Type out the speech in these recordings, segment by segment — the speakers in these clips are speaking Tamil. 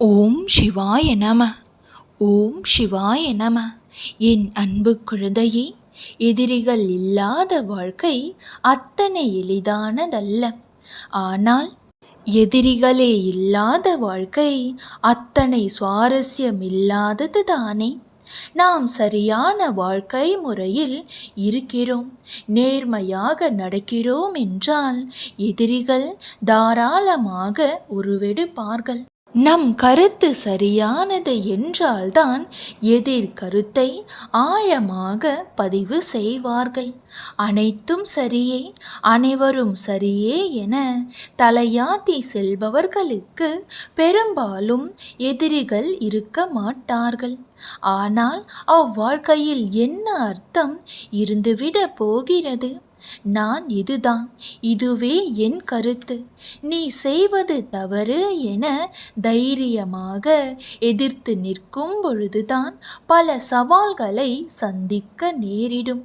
ஓம் சிவாய நம. ஓம் சிவாய நம. என் அன்பு குழந்தையே எதிரிகள் இல்லாத வாழ்க்கை அத்தனை எளிதானதல்ல. ஆனால் எதிரிகளே இல்லாத வாழ்க்கை அத்தனை சுவாரஸ்யமில்லாதது தானே நாம் சரியான வாழ்க்கை முறையில் இருக்கிறோம் நேர்மையாக நடக்கிறோம் என்றால் எதிரிகள் தாராளமாக உருவெடுப்பார்கள். நம் கருத்து சரியானது என்றால்தான் எதிர் கருத்தை ஆழமாக பதிவு செய்வார்கள். அனைத்தும் சரியே அனைவரும் சரியே என தலையாட்டி செல்பவர்களுக்கு பெரும்பாலும் எதிரிகள் இருக்க மாட்டார்கள். ஆனால் அவ்வாழ்க்கையில் என்ன அர்த்தம் இருந்துவிட போகிறது? நான் இதுதான். இதுவே என் கருத்து. நீ செய்வது தவறு என தைரியமாக எதிர்த்து நிற்கும் பொழுதுதான் பல சவால்களை சந்திக்க நேரிடும்.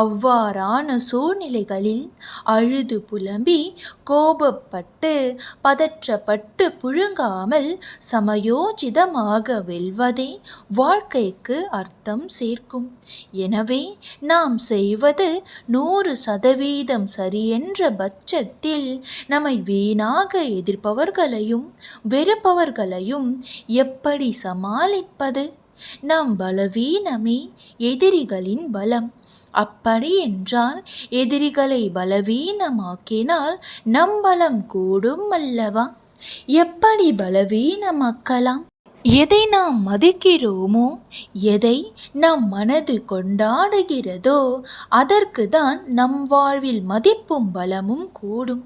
அவ்வாறான சூழ்நிலைகளில் அழுது புலம்பி கோபப்பட்டு பதற்றப்பட்டு புழுங்காமல் சமயோஜிதமாக வெல்வதே வாழ்க்கைக்கு அர்த்தம் சேர்க்கும். எனவே நாம் செய்வது நூறு சதவீதம் சரியென்ற பட்சத்தில் நம்மை வீணாக எதிர்ப்பவர்களையும் வெறுப்பவர்களையும் எப்படி சமாளிப்பது? நம் பலவீனமே எதிரிகளின் பலம். அப்படி என்றால் எதிரிகளை பலவீனமாக்கினால் நம் பலம் கூடும் அல்லவா? எப்படி பலவீனமாக்கலாம்? எதை நாம் மதிக்கிறோமோ எதை நம் மனது கொண்டாடுகிறதோ அதற்கு தான் நம் வாழ்வில் மதிப்பும் பலமும் கூடும்.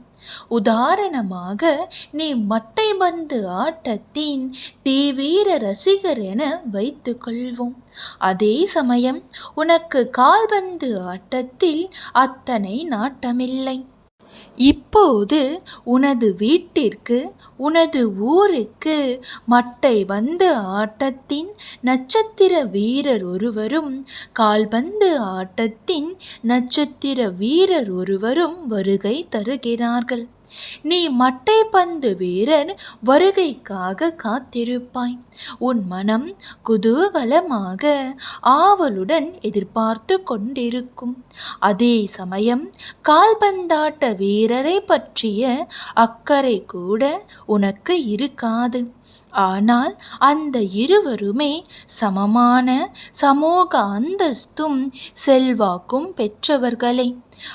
உதாரணமாக நீ மட்டை பந்து ஆட்டத்தின் தீவிர ரசிகர் என வைத்துக்கொள்வோம். அதே சமயம் உனக்கு கால்பந்து ஆட்டத்தில் அத்தனை நாட்டமில்லை. இப்போது உனது வீட்டிற்கு உனது ஊருக்கு மட்டை வந்த ஆட்டத்தின் நட்சத்திர வீரர் ஒருவரும் கால்பந்து ஆட்டத்தின் நட்சத்திர வீரர் ஒருவரும் வருகை தருகிறார்கள். நீ மட்டை பந்து வீரர் வருகைக்காக காத்திருப்பாய். உன் மனம் குதூகலமாக ஆவலுடன் எதிர்பார்த்து கொண்டிருக்கும். அதே சமயம் கால்பந்தாட்ட வீரரை பற்றிய அக்கறை கூட உனக்கு இருக்காது. ஆனால் அந்த இருவருமே சமமான சமூக அந்தஸ்தும் செல்வாக்கும் பெற்றவர்களே.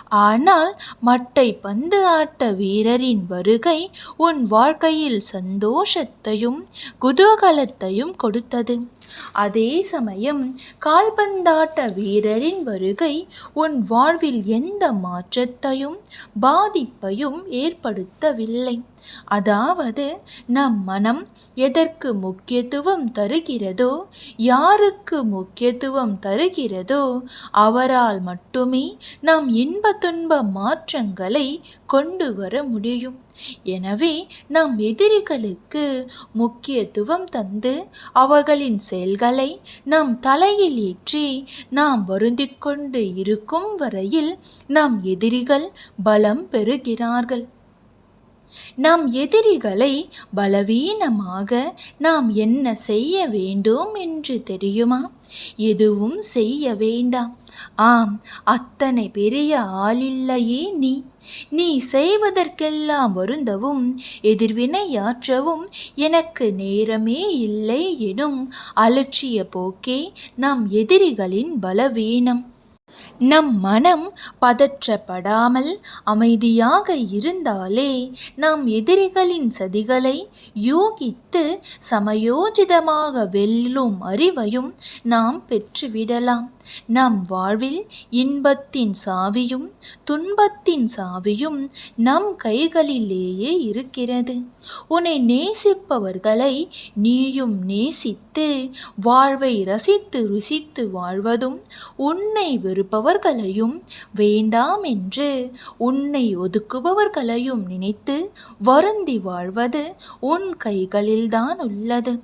ஆனால் மட்டை பந்து ஆட்ட வீரரின் வருகை உன் வாழ்க்கையில் சந்தோஷத்தையும் குதூகலத்தையும் கொடுத்தது. அதே சமயம் கால்பந்தாட்ட வீரரின் வருகை உன் வாழ்வில் எந்த மாற்றத்தையும் பாதிப்பையும் ஏற்படுத்தவில்லை. அதாவது நம் மனம் எதற்கு முக்கியத்துவம் தருகிறதோ யாருக்கு முக்கியத்துவம் தருகிறதோ அவரால் மட்டுமே நாம் இன்ப துன்ப மாற்றங்களை கொண்டு வர முடியும். எனவே நாம் எதிரிகளுக்கு முக்கியத்துவம் தந்து அவர்களின் செயல்களை நாம் தலையில் ஏற்றி நாம் வருந்திக் கொண்டு இருக்கும் வரையில் நாம் எதிரிகள் பலம் பெறுகிறார்கள். நம் எதிரிகளை பலவீனமாக நாம் என்ன செய்ய வேண்டும் என்று தெரியுமா? எதுவும் செய்ய வேண்டாம். ஆம் அத்தனை பெரிய ஆளில்லையே நீ. நீ செய்வதற்கெல்லாம் வருந்தவும் எதிர்வினையாற்றவும் எனக்கு நேரமே இல்லை எனும் அலட்சிய போக்கே நம் எதிரிகளின் பலவீனம். நம் மனம் பதற்றப்படாமல் அமைதியாக இருந்தாலே நாம் எதிரிகளின் சதிகளை யூகித்து சமயோஜிதமாக வெல்லும் அறிவையும் நாம் பெற்றுவிடலாம். நம் வாழ்வில் இன்பத்தின் சாவியும் துன்பத்தின் சாவியும் நம் கைகளிலேயே இருக்கிறது. உன்னை நேசிப்பவர்களை நீயும் நேசித்து வாழ்வை ரசித்து ருசித்து வாழ்வதும் உன்னை இருப்பவர்களையும் வேண்டாம் என்று உன்னை ஒதுக்குபவர்களையும் நினைத்து வருந்தி வாழ்வது உன் கைகளில்தான் உள்ளது.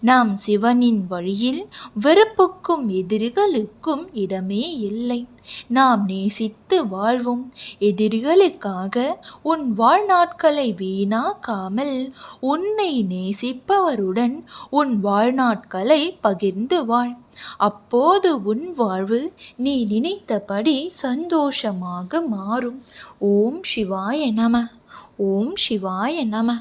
நாம் சிவனின் வழியில் வெறுப்புக்கும் எதிரிகளுக்கும் இடமே இல்லை. நாம் நேசித்து வாழ்வோம். எதிரிகளுக்காக உன் வாழ்நாட்களை வீணாக்காமல் உன்னை நேசிப்பவருடன் உன் வாழ்நாட்களை பகிர்ந்து வாழ். அப்போது உன் வாழ்வு நீ நினைத்தபடி சந்தோஷமாக மாறும். ஓம் சிவாய நம. ஓம் சிவாய நம.